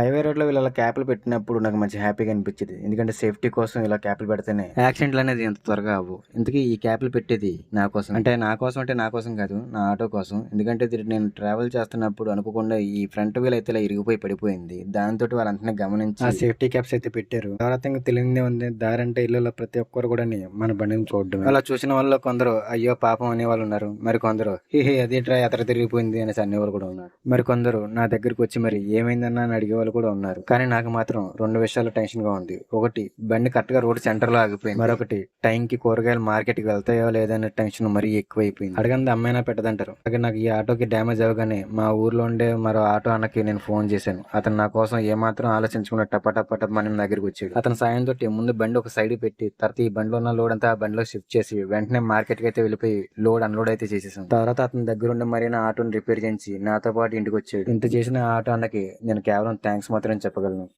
Highway రోడ్లో వీళ్ళు క్యాప్లు పెట్టినప్పుడు నాకు మంచి హ్యాపీగా అనిపించింది. ఎందుకంటే సేఫ్టీ కోసం ఇలా క్యాప్లు పెడితేనే యాక్సిడెంట్లు అనేది ఎంత త్వరగా అవ్వు. ఇంతకీ ఈ క్యాప్లు పెట్టేది నా కోసం. అంటే నా కోసం అంటే నా కోసం కాదు నా ఆటో కోసం. ఎందుకంటే నేను ట్రావెల్ చేస్తున్నప్పుడు అనుకోకుండా ఈ ఫ్రంట్ వీల్ అయితే ఇలా ఇరిగిపోయి పడిపోయింది. దాంతో వాళ్ళంతా గమనించి ఆ సేఫ్టీ క్యాప్స్ అయితే పెట్టారు. తర్వాత తెలియదే ఉంది. దారి అంటే ఇల్లు ప్రతి ఒక్కరు కూడా మన బండిని చూడడం అలా చూసిన వాళ్ళు కొందరు అయ్యో పాపం అనే వాళ్ళు ఉన్నారు. మరి కొందరు హే అదేంట్రా ఎతర తిరిగిపోయింది అనేసి అనేవాళ్ళు కూడా ఉన్నారు. మరి కొందరు నా దగ్గరికి వచ్చి మరి ఏమైందన్నా అని అడిగే వాళ్ళు కూడా ఉన్నారు. కానీ నాకు మాత్రం రెండు విషయాలు టెన్షన్గా ఉంది. ఒకటి బండి కరెక్ట్గా రోడ్ సెంటర్లో ఆగిపోయింది. మరొకటి టైం కి కూరగాయలు మార్కెట్కి వెళ్తాయో లేదనే టెన్షన్ మరీ ఎక్కువైపోయింది. అడగంది అమ్మాయినా పెట్టదంటారు. అలాగే నాకు ఈ ఆటోకి డ్యామేజ్ అవగానే మా ఊర్లో ఉండే మరో ఆటో అన్నకి నేను ఫోన్ చేశాను. అతను నా కోసం ఏమాత్రం ఆలోచించకుండా టపటపట మన దగ్గరికి వచ్చాడు. అతని సాయం తోటి ముందు బండి ఒక సైడ్ పెట్టి తర్వాత ఈ బండిలో ఉన్న లోడ్ అంతా ఆ బండిలో షిఫ్ట్ చేసి వెంటనే మార్కెట్కి అయితే వెళ్ళిపోయి లోడ్ అన్లోడ్ అయితే చేసేసాం తర్వాత అతని దగ్గర ఉండే మరి నా ఆటోని రిపేర్ చేయించి నాతో పాటు ఇంటికి వచ్చాడు. ఇంత చేసిన ఆటో అన్నకి నేను కేవలం థ్యాంక్స్ మాత్రం చెప్పగలను.